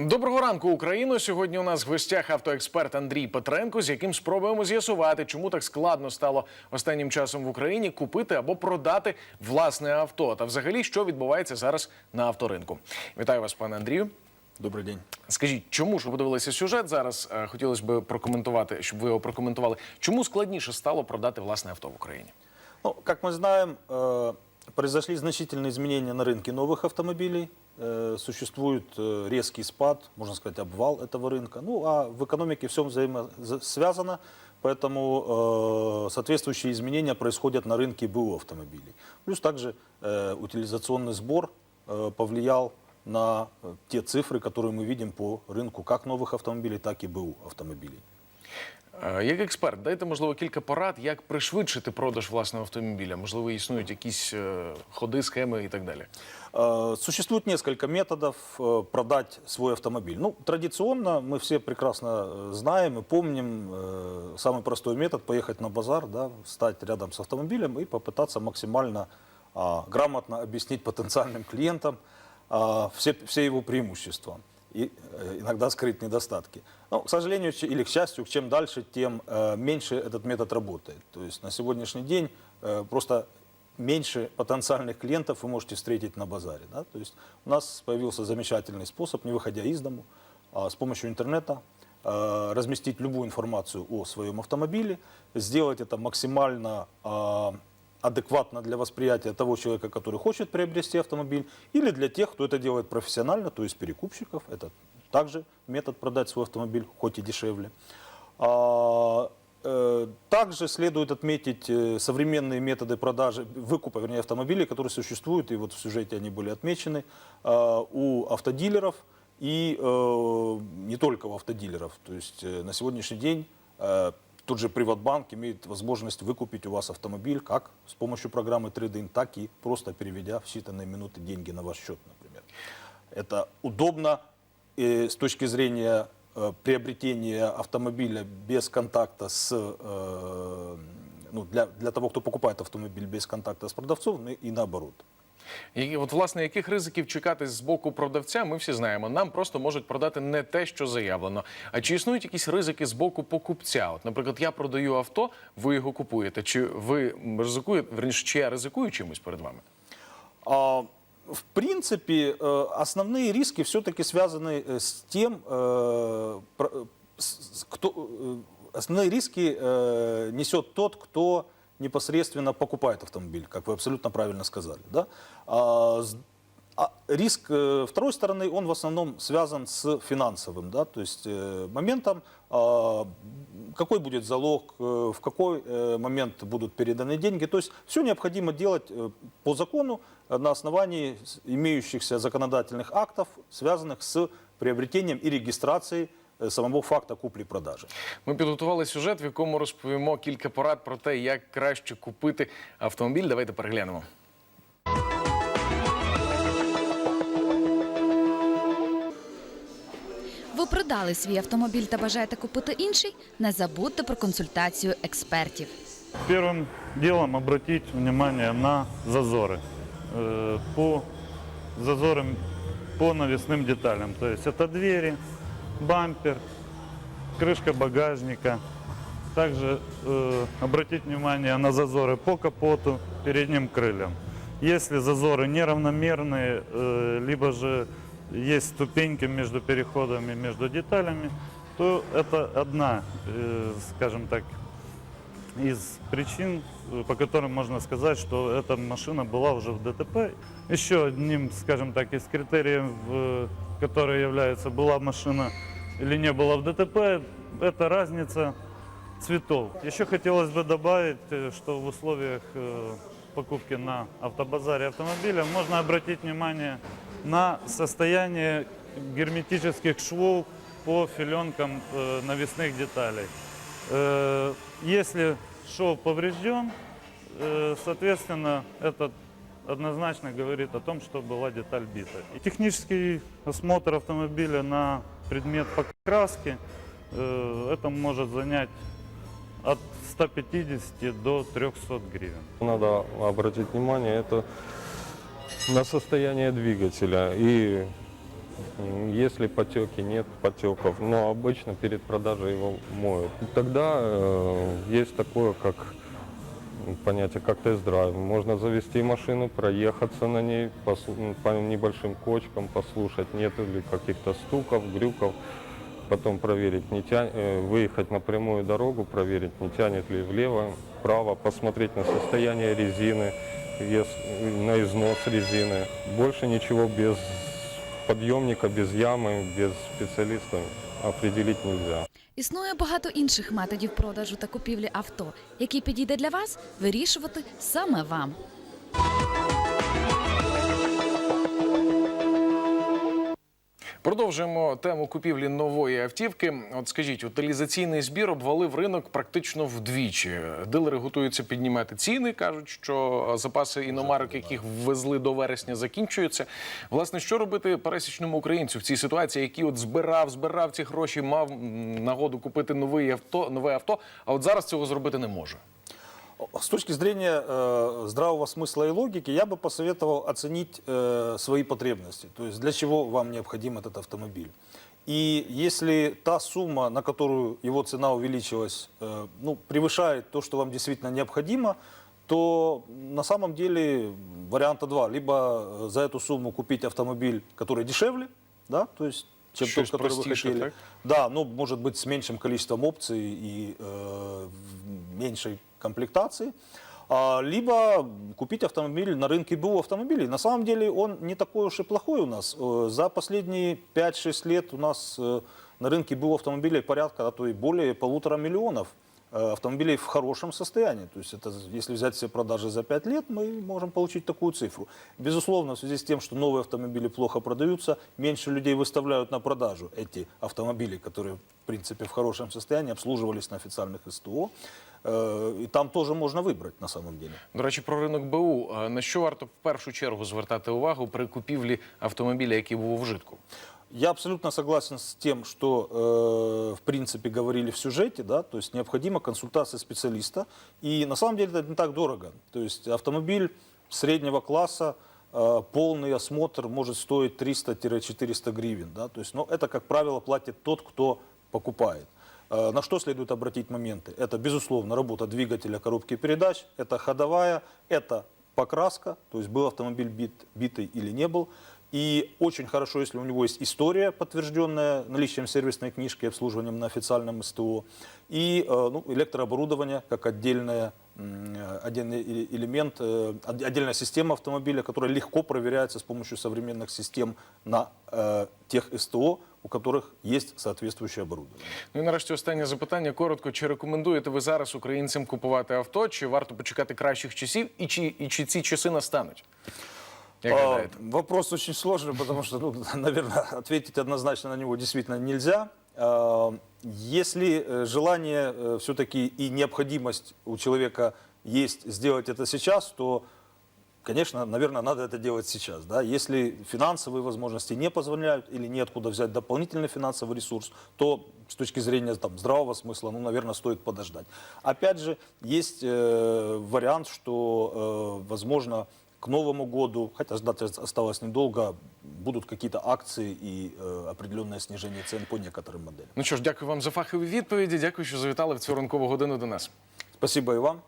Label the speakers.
Speaker 1: Доброго ранку, Україно. Сьогодні у нас в гостях автоексперт Андрій Петренко, з яким спробуємо з'ясувати, чому так складно стало останнім часом в Україні купити або продати власне авто. Та взагалі, що відбувається зараз на авторинку. Вітаю вас, пане Андрію.
Speaker 2: Добрый день.
Speaker 1: Скажіть, чому ж ви подивилися сюжет зараз? Е, Хотілося б прокоментувати, щоб ви його прокоментували. Чому складніше стало продати власне авто в Україні?
Speaker 2: Ну, как мы знаем, э, произошли значительные изменения на рынке новых автомобилей. Э, Существует э, резкий спад, можно сказать, обвал этого рынка. Ну, а в экономике все взаимосвязано, поэтому э, соответствующие изменения происходят на рынке БУ автомобилей. Плюс также утилизационный сбор повлиял на те цифры, которые мы видим по рынку как новых автомобилей, так и БУ автомобилей.
Speaker 1: Е, Як експерт, дайте можливо кілька порад, як пришвидшити продаж власного автомобіля. Можливо, існують якісь е, ходи, схеми і так далі.
Speaker 2: Э, Существует несколько методов э, продать свой автомобиль. Ну, традиционно мы все прекрасно э, знаем и помним э, самый простой метод поехать на базар, да, встать рядом с автомобилем и попытаться максимально а, грамотно объяснить потенциальным клиентам а, все, все его преимущества И э, иногда скрыть недостатки. Но, к сожалению или к счастью, чем дальше, тем э, меньше этот метод работает. То есть на сегодняшний день э, просто меньше потенциальных клиентов вы можете встретить на базаре. Да? То есть у нас появился замечательный способ, не выходя из дому, а с помощью интернета разместить любую информацию о своем автомобиле, сделать это максимально а, адекватно для восприятия того человека, который хочет приобрести автомобиль, или для тех, кто это делает профессионально, то есть перекупщиков. Это также метод продать свой автомобиль, хоть и дешевле. А, э, Также следует отметить э, современные методы продажи, выкупа, вернее, автомобилей, которые существуют, и вот в сюжете они были отмечены, а, у автодилеров и э, не только у автодилеров. То есть на сегодняшний день тот же Приватбанк имеет возможность выкупить у вас автомобиль как с помощью программы Trade-in, так и просто переведя в считанные минуты деньги на ваш счет, например. Это удобно э, с точки зрения э, приобретения автомобиля без контакта с, э, ну, для, для того, кто покупает автомобиль без контакта с продавцом, и, и наоборот.
Speaker 1: І от власне яких ризиків чекати з боку продавця, ми всі знаємо. Нам просто можуть продати не те, що заявлено. А чи існують якісь ризики з боку покупця? От, наприклад, я продаю авто, ви його купуєте. Чи ви ризикуєте, верніше, чи я ризикую чимось перед вами?
Speaker 2: А, В принципе, э, основные риски все-таки связаны э, с тем, э, про- с- с- кто, э, основные риски э, несет тот, кто непосредственно покупает автомобиль, как вы абсолютно правильно сказали. Да? А, а риск э, второй стороны, он в основном связан с финансовым, да, то есть э, моментом, а, какой будет залог, э, в какой момент будут переданы деньги. То есть все необходимо делать по закону на основании имеющихся законодательных актов, связанных с приобретением и регистрацией самого факта купли-продажи.
Speaker 1: Ми підготували сюжет, в якому розповімо кілька порад про те, як краще купити автомобіль. Давайте переглянемо.
Speaker 3: Ви продали свій автомобіль та бажаєте купити інший? Не забудьте про консультацію експертів.
Speaker 4: Первым делом обратить внимание на зазоры. Э, По зазорам по навесным деталям. То есть это двери, бампер, крышка багажника. Также э, обратить внимание на зазоры по капоту, передним крыльям. Если зазоры неравномерные, э, либо же есть ступеньки между переходами, между деталями, то это одна, э, скажем так, из причин, э, по которым можно сказать, что эта машина была уже в ДТП. Еще одним, скажем так, из критериев, которые являются, была машина или не была в ДТП, это разница цветов. Еще хотелось бы добавить, э, что в условиях э, покупки на автобазаре автомобиля можно обратить внимание на состояние герметических швов по филенкам э, навесных деталей. Если шов поврежден, соответственно, это однозначно говорит о том, что была деталь бита. И технический осмотр автомобиля на предмет покраски, э, это может занять от 150 до 300 гривен.
Speaker 5: Надо обратить внимание это на состояние двигателя и Если потеки, нет потеков, но обычно перед продажей его моют. Тогда э, есть такое, как понятие, как тест-драйв. Можно завести машину, проехаться на ней по небольшим кочкам, послушать, нет ли каких-то стуков, грюков, потом проверить, не тя- э, выехать на прямую дорогу, проверить, не тянет ли влево, вправо, посмотреть на состояние резины, на износ резины. Больше ничего без подъемника, без ямы, без специалиста определить нельзя.
Speaker 3: Існує багато інших методів продажу та купівлі авто, які підійде для вас вирішувати саме вам.
Speaker 1: Продовжуємо тему купівлі нової автівки. От скажіть, утилізаційний збір обвалив ринок практично вдвічі. Дилери готуються піднімати ціни, кажуть, що запаси іномарок, яких ввезли до вересня, закінчуються. Власне, що робити пересічному українцю в цій ситуації, який от збирав, збирав ці гроші, мав нагоду купити новий авто, нове авто, а от зараз цього зробити не може.
Speaker 2: С точки зрения э, здравого смысла и логики, я бы посоветовал оценить э, свои потребности. То есть для чего вам необходим этот автомобиль. И если та сумма, на которую его цена увеличилась, э, ну, превышает то, что вам действительно необходимо, то на самом деле варианта два. Либо э, за эту сумму купить автомобиль, который дешевле, да, то есть чем тот,
Speaker 1: Чуть
Speaker 2: который вы хотели.
Speaker 1: так?
Speaker 2: Да, ну, может быть, с меньшим количеством опций и э, меньшей комплектации. А, либо купить автомобиль на рынке БУ автомобилей. На самом деле он не такой уж и плохой у нас. Э, За последние 5-6 лет у нас э, на рынке БУ автомобилей порядка, а то и более полутора миллионов автомобилей в хорошем состоянии. То есть это, если взять все продажи за 5 лет, мы можем получить такую цифру. Безусловно, в связи с тем, что новые автомобили плохо продаются, меньше людей выставляют на продажу эти автомобили, которые, в принципе, в хорошем состоянии, обслуживались на официальных СТО. Э, И там тоже можно выбрать на самом деле.
Speaker 1: До речі, про ринок БУ. Е, На що варто в першу чергу звертати увагу при купівлі автомобіля, який був у вжитку?
Speaker 2: Я абсолютно согласен с тем, что, э, в принципе, говорили в сюжете, да, то есть необходима консультация специалиста. И на самом деле это не так дорого. То есть автомобиль среднего класса, э, полный осмотр может стоить 300-400 гривен. Да, то есть, но это, как правило, платит тот, кто покупает. Э, На что следует обратить моменты? Это, безусловно, работа двигателя, коробки передач, это ходовая, это покраска, то есть был автомобиль бит, битый или не был. И очень хорошо, если у него есть история, подтвержденная наличием сервисной книжки и обслуживанием на официальном СТО. И э, ну, электрооборудование как отдельное, м, э, отдельный эле- элемент, э, от- отдельная система автомобиля, которая легко проверяется с помощью современных систем на э, тех СТО, у которых есть соответствующее оборудование.
Speaker 1: Ну і нарешті останнє запитання. Коротко, чи рекомендуєте ви зараз українцям купувати авто, чи варто почекати кращих часів, і чи, і чи ці часи настануть? Як
Speaker 2: А? Вопрос очень сложный, потому что, ну, наверное, ответить однозначно на него действительно нельзя. А, Если э, желание все-таки и необходимость у человека есть сделать это сейчас, то, конечно, наверное, надо это делать сейчас. Да? Если финансовые возможности не позволяют или неоткуда взять дополнительный финансовый ресурс, то с точки зрения там, здравого смысла, ну, наверное, стоит подождать. Опять же, есть э, вариант, что, э, возможно, к Новому году, хотя ждать осталось недолго, будут какие-то акции и э, определенное снижение цен по некоторым моделям.
Speaker 1: Ну що ж, дякую вам за фахові відповіді. Дякую, що завітали в цю ранкову годину до нас.
Speaker 2: Спасибо і вам.